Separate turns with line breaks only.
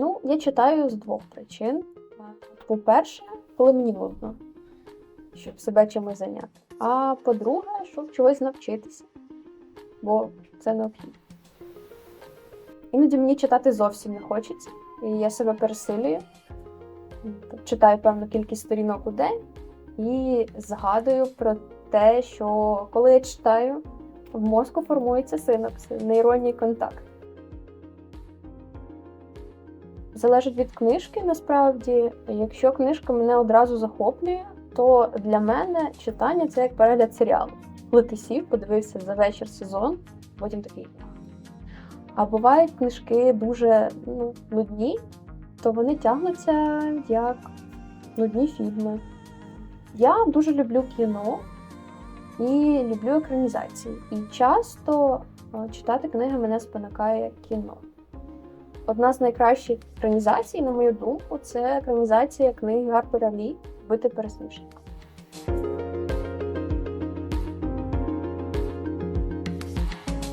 Ну, я читаю з двох причин. По-перше, коли мені нудно, щоб себе чимось зайняти. А по-друге, щоб чогось навчитися, бо це необхідно. Іноді мені читати зовсім не хочеться, і я себе пересилюю. Читаю певну кількість сторінок у день і згадую про те, що коли я читаю, в мозку формується синапси, нейронний контакт. Залежить від книжки, насправді. Якщо книжка мене одразу захоплює, то для мене читання це як перегляд серіалу. Коли сів, подивився за вечір сезон, потім такий. А бувають книжки дуже ну, нудні, то вони тягнуться як нудні фільми. Я дуже люблю кіно і люблю екранізації. І часто читати книги мене спонукає кіно. Одна з найкращих екранізацій, на мою думку, це екранізація книги Гарпера Лі Бити пересмішника.